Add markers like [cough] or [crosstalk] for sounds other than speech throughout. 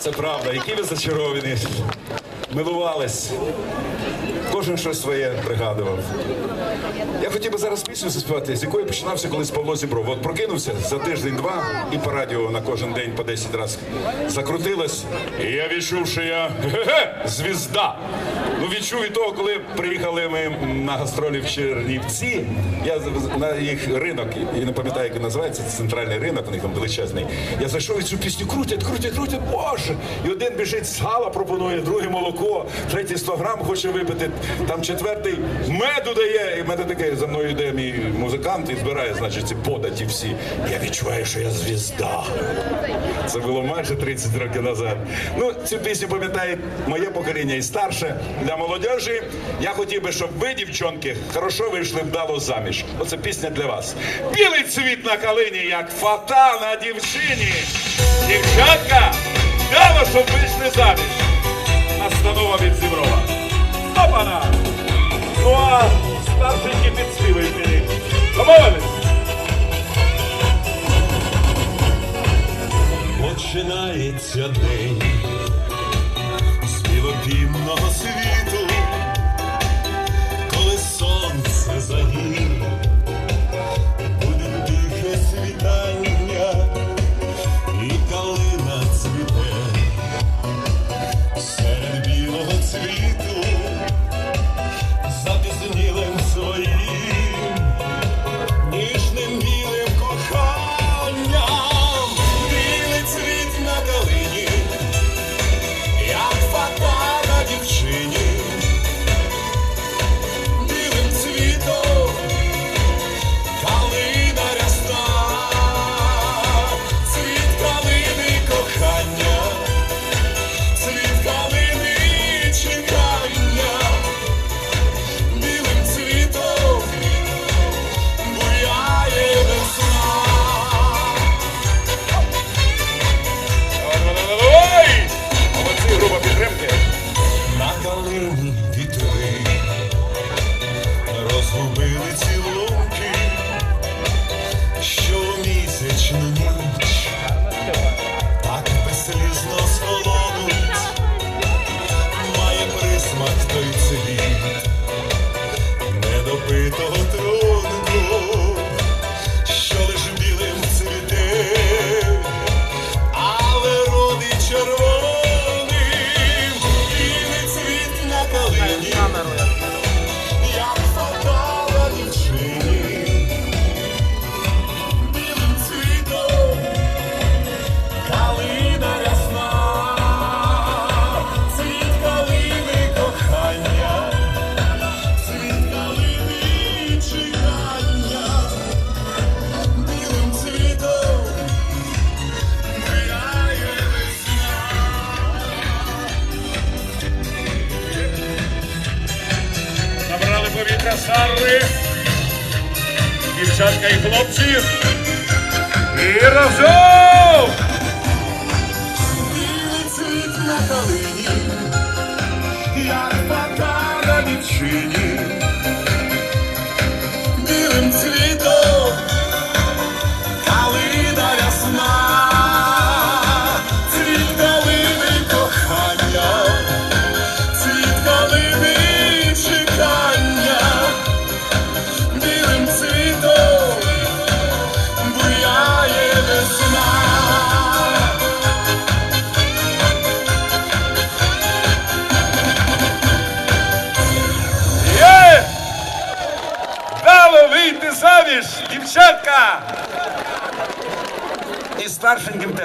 Це правда, які ви зачаровані. Милувались. Кожен щось своє пригадував. Я хотів би зараз пісню заспівати, з якої починався колись Павло Зібров. От прокинувся за тиждень-два і по радіо на кожен день по 10 разів закрутилось. І я відчув, що я [laughs] звізда. Ну відчув від того, коли приїхали ми на гастролі в Чернівці. Я на їх ринок, я не пам'ятаю, як він називається, це центральний ринок, у них там величезний. Я зайшов і цю пісню крутять, крутять, крутять, боже! І один біжить з пропонує, другий молоко, третій 100 грам хоче випити, там четвертий меду дає. І мене таке за мною йде мій музикант і збирає, значить, ці податі всі. Я відчуваю, що я звізда. Це було майже 30 років назад. Ну, цю пісню пам'ятає моє покоління і старше. Для молодежі я хотів би, щоб ви, дівчонки, хорошо вийшли вдало заміж. Оце пісня для вас. Білий цвіт на калині, як фата на дівчині. Дівчатка, вдало, щоб вийшли заміж. Настанова від Зіброва. Опана! Ну а старшенькі підспівують мені. Домовились? Починається день з білопінного світу,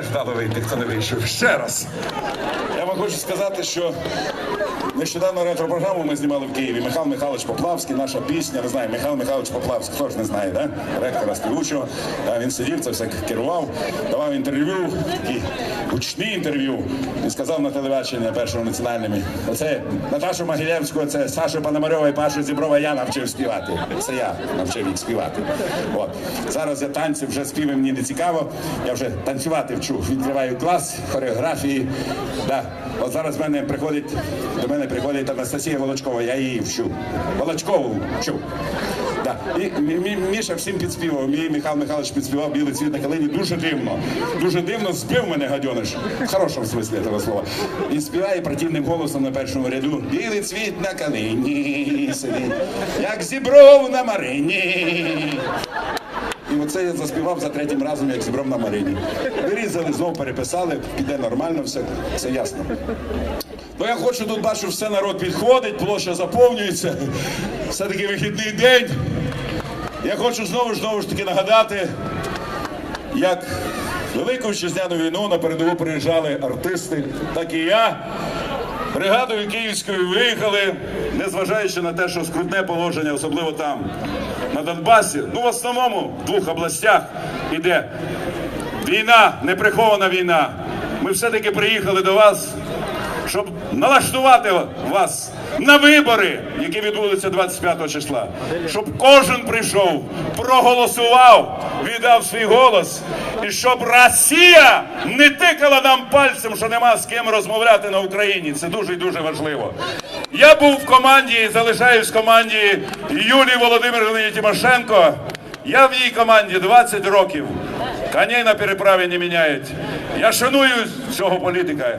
теж дали вийти, хто не вийшов. Ще раз. Я вам хочу сказати, що нещодавно ретро-програму ми знімали в Києві. Михайло Михайлович Поплавський, наша пісня, не знаю, Михайло Михайлович Поплавський, хто ж не знає, да? ректора співучого. Да, він сидів, це все керував, давав інтерв'ю, такі гучні інтерв'ю. Він сказав на телебаченні першому національному. Оце Наташу Могилєвську, це Сашу Пономарьова і Пашу Зіброва я навчив співати. Це я навчив їх співати. От. Зараз я танці вже співи мені не цікаво. Я вже танцювати вчу. Відкриваю клас, хореографії. Да. От зараз мене приходить до мене приходить Анастасія Волочкова, я її вчу. Волочкову вчу. Да. І Мі- Міша всім підспівав. Мій Михайло Михайлович підспівав білий цвіт на калині. Дуже дивно. Дуже дивно збив мене гадьониш. В хорошому смислі цього слова. І співає противним голосом на першому ряду. Білий цвіт на калині сидить, як зібров на марині. І оце я заспівав за третім разом, як зібрав на Марині. Вирізали, знову переписали, піде нормально, все, все ясно. Ну я хочу тут бачу, все народ підходить, площа заповнюється. Все-таки вихідний день. Я хочу знову ж знову ж таки нагадати, як Велику вітчизняну війну на передову приїжджали артисти, так і я. Бригадою Київською виїхали, незважаючи на те, що скрутне положення, особливо там, на Донбасі. Ну, в основному в двох областях іде війна, неприхована війна. Ми все-таки приїхали до вас, щоб налаштувати вас на вибори, які відбудуться 25 числа. Щоб кожен прийшов, проголосував, віддав свій голос, і щоб Росія не тикала нам пальцем, що нема з ким розмовляти на Україні. Це дуже і дуже важливо. Я був в команді і залишаюсь в команді Юлії Володимирівни Тимошенко. Я в її команді 20 років. Коней на переправі не міняють. Я шаную цього політика.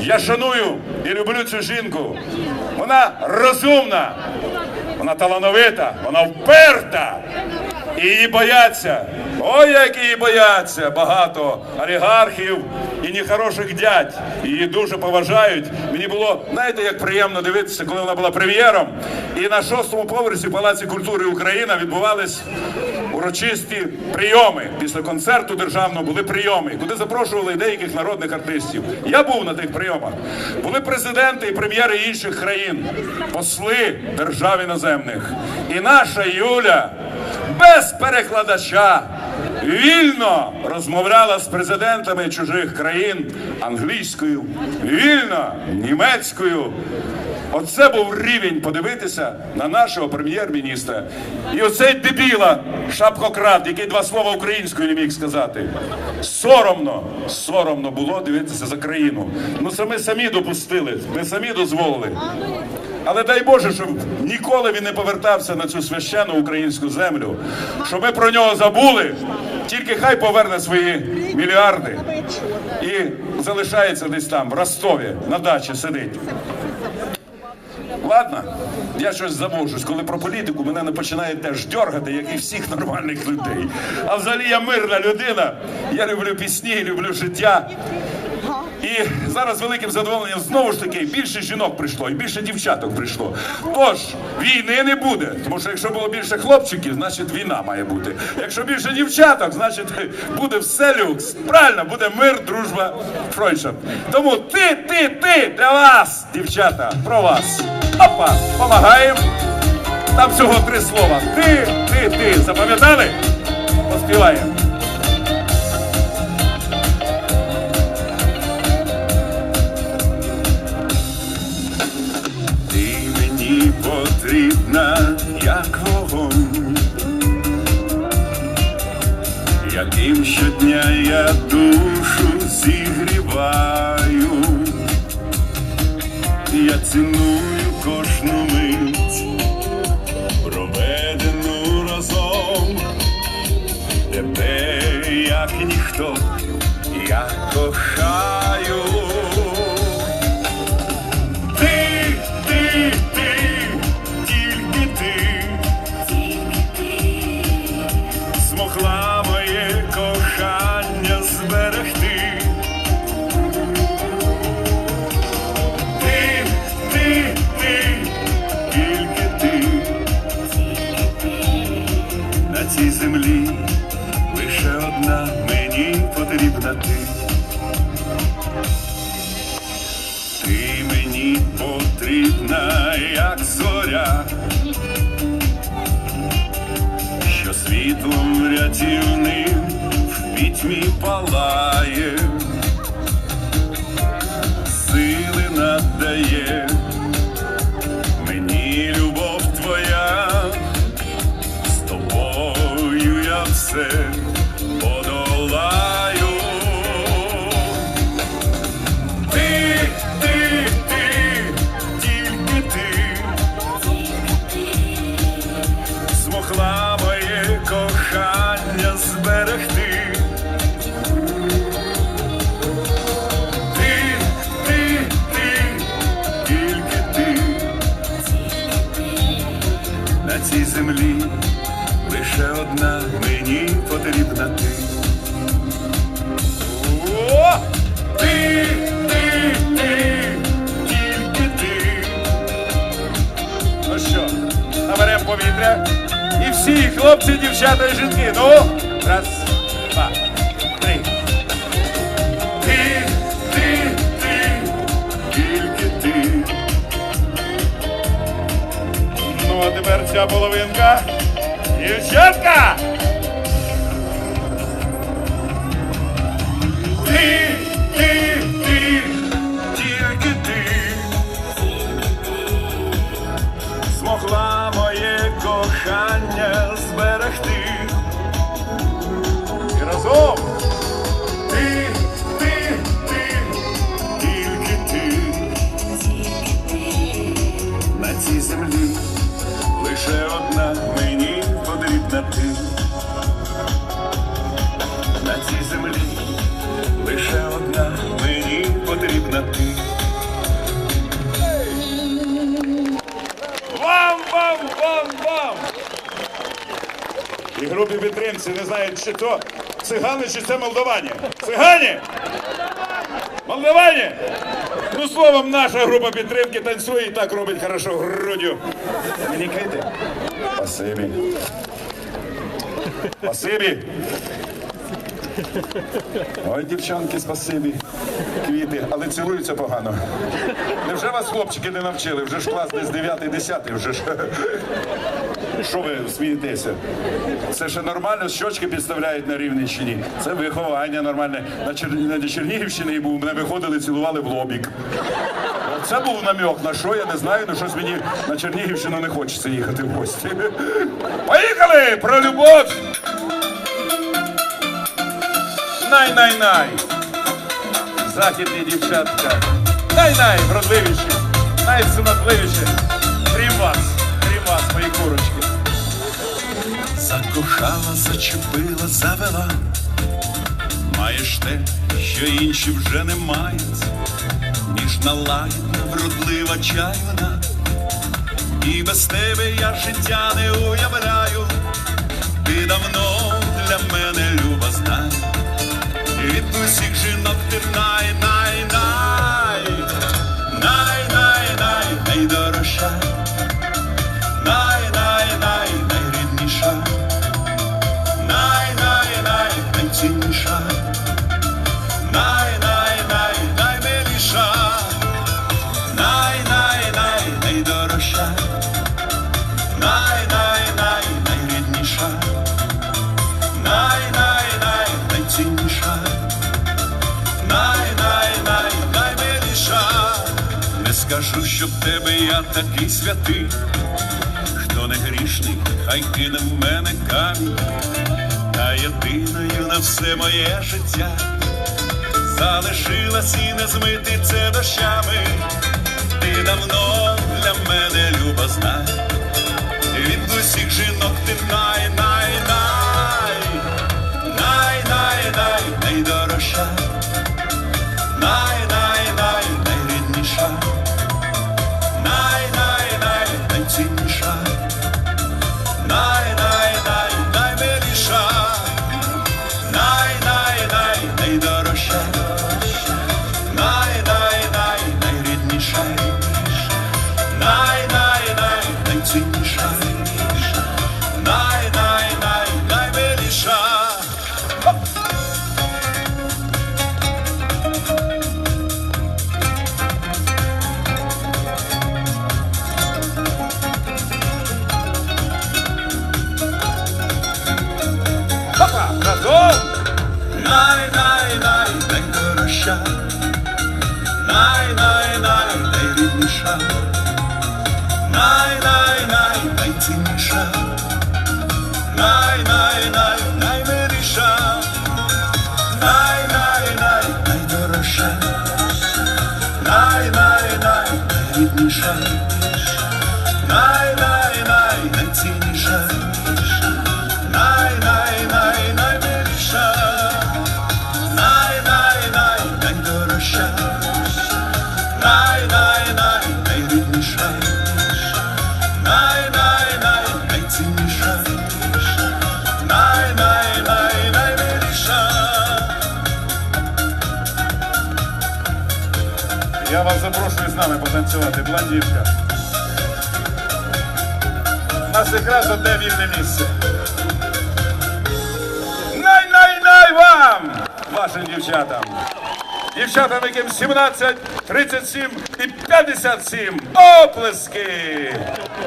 Я шаную і люблю цю жінку. Вона розумна, вона талановита, вона вперта. І її бояться. Ой, як її бояться багато олігархів і нехороших дядь. Її дуже поважають. Мені було, знаєте, як приємно дивитися, коли вона була прем'єром. І на шостому поверсі Палаці культури Україна відбувались урочисті прийоми. Після концерту державного були прийоми, куди запрошували деяких народних артистів. Я був на тих прийомах. Були президенти і прем'єри інших країн, посли держав іноземних. І наша Юля без перекладача вільно розмовляла з президентами чужих країн англійською, вільно німецькою. Оце був рівень подивитися на нашого прем'єр-міністра. І оцей дебіла, шапкократ, який два слова українською не міг сказати. Соромно, соромно було дивитися за країну. Ну це ми самі допустили, ми самі дозволили. Але дай Боже, щоб ніколи він не повертався на цю священну українську землю, щоб ми про нього забули. Тільки хай поверне свої мільярди і залишається десь там, в Ростові, на дачі сидить. Ладно, я щось заможусь, коли про політику мене не починає теж дьоргати, як і всіх нормальних людей. А взагалі я мирна людина. Я люблю пісні, люблю життя. І зараз великим задоволенням знову ж таки більше жінок прийшло і більше дівчаток прийшло. Тож війни не буде. Тому що якщо було більше хлопчиків, значить війна має бути. Якщо більше дівчаток, значить буде все люкс. Правильно, буде мир, дружба, фройшап. Тому ти, ти, ти для вас, дівчата, про вас. Опа, помагаємо. Там всього три слова. Ти, ти, ти. Запам'ятали? Поспіваємо. Щодня я душу зігріваю, я ціную кожну мить, проведену разом, тебе як ніхто, я кохаю. Що світлом рятівним в пітьмі палає, сили надає, дівчата і жінки. Ну, раз, два, три. Ти, ти, ти, тільки ти. Ну, а тепер ця половинка. Дівчатка! Ти, потрібна ти. Вам, вам, вам, вам! І групі підтримці не знають, чи то цигани, чи це молдавані. Цигані! Молдавані! Ну, словом, наша група підтримки танцює і так робить хорошо грудю. Мені квіти. Спасибі. Спасибі. Ой, дівчонки, спасибі. Квіти, але цілуються погано. Невже вас хлопчики не навчили? Вже ж клас десь 9-10, вже ж. Що ви смієтеся? Це ще нормально, щочки підставляють на Рівненщині. Це виховання нормальне. На, Чер... на Чернігівщині був, мене виходили, цілували в лобік. Це був намек, на що я не знаю, на щось мені на Чернігівщину не хочеться їхати в гості. Поїхали! Про любов! Най-най-най! Західні дівчатка. Най-най, вродливіші, найсунатливіші. Крім вас, крім вас, мої курочки. Закохала, зачепила, завела. Маєш те, що інші вже не мають. Ніжна лагідна, вродлива чайна. І без тебе я життя не уявляю. Ти давно для мене. Від усіх жінок ти най, най, най, скажу, що в тебе я такий святий. Хто не грішний, хай кине в мене камінь, та єдиною на все моє життя залишилась і не змити це дощами. Ти давно для мене люба знай. Від усіх жінок ти най, най, най, най, най, най, найдорожча, Най, най, най, найдорожча. Най, най, най, найрідніша. Най, най, най, найцінніша. Най, най, най, най-най-най, найрідніша, най-най-най. Я вас запрошую з нами потанцювати, блондинка. У нас якраз одне вільне місце. Най-най-най вам, вашим дівчатам. Дівчатам, яким 17 37 і 57. Оплески!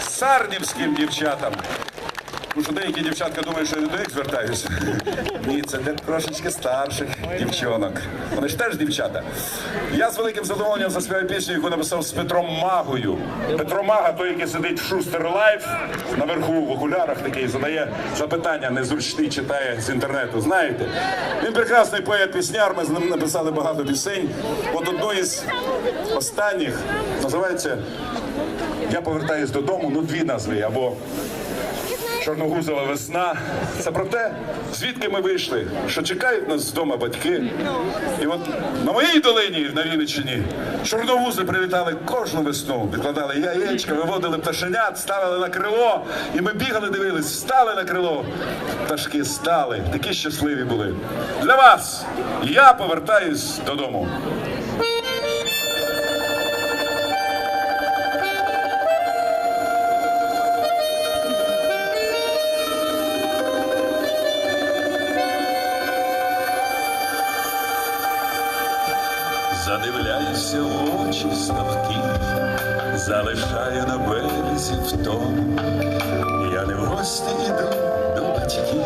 Сарнівським дівчатам. Тому що деякі дівчатка думають, що я до них звертаюся. Ні, це для трошечки старших дівчонок. Вони ж теж дівчата. Я з великим задоволенням заспіваю пісню, яку написав з Петром Магою. Петро Мага, той, який сидить в Шустер Лайф, наверху в окулярах такий, задає запитання, незручний читає з інтернету. Знаєте? Він прекрасний поет-пісняр, ми з ним написали багато пісень. От одну із останніх називається Я повертаюсь додому, ну дві назви, або Чорногузова весна. Це про те, звідки ми вийшли, що чекають нас вдома батьки. І от на моїй долині на Вінниччині чорногузи привітали кожну весну, відкладали яєчка, виводили пташенят, ставили на крило. І ми бігали, дивились, встали на крило. Пташки стали, такі щасливі були. Для вас я повертаюсь додому. В ставки залишає на березі втому. Я не в гості йду до батьків,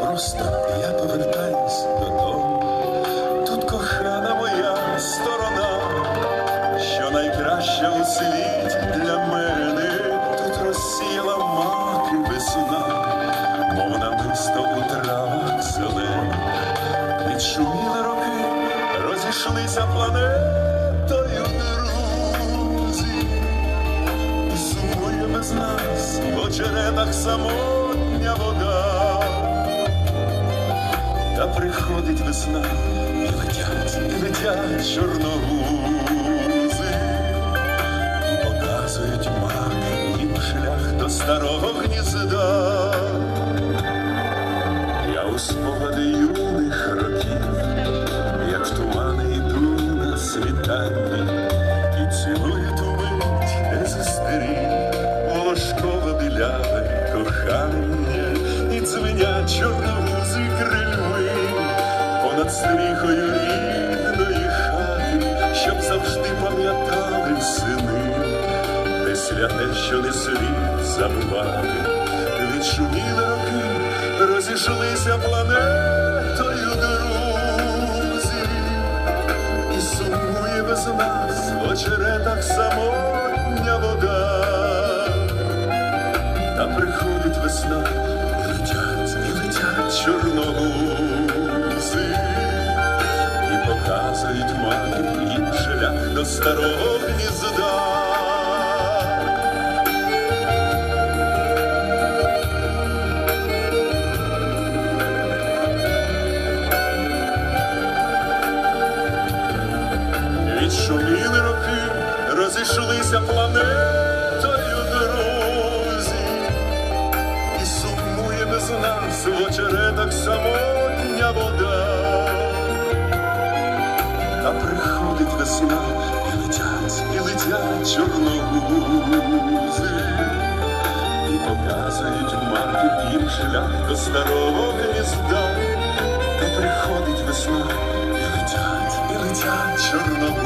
просто весна, і летять, і летять чорногузи, і показують мати їм шлях до старого гнізда. Святе, що не слід забувати, відшуміли роки, розійшлися планетою друзі, і сумує без нас в очеретах самотня вода, та приходить весна, і летять, і летять чорногузи, і показують матір шлях до старого гнізда. Відшуміли роки, розійшлися планетою дорозі, і сумує без нас в очеретах самотня вода, та приходить весна, і летять, і летять чорногузи, і показують мати їм шлях до старого гнізда, та приходить весна, летять, і.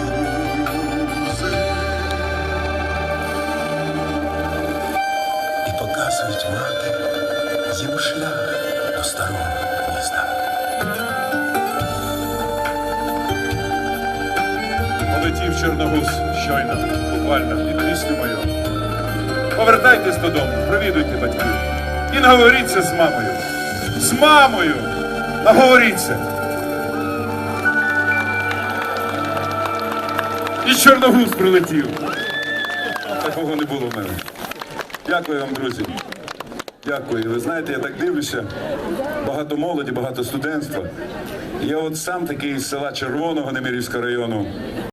І показують мати їм шлях до старого гнізда. Полетів Чорногуз щойно, буквально під пісню мою. Повертайтесь додому, провідуйте батьків. І наговоріться з мамою. З мамою! Наговоріться. І Чорногуз прилетів. Такого не було в мене. Дякую вам, друзі. Дякую. Ви знаєте, я так дивлюся. Багато молоді, багато студентства. Я от сам такий з села Червоного Немирівського району.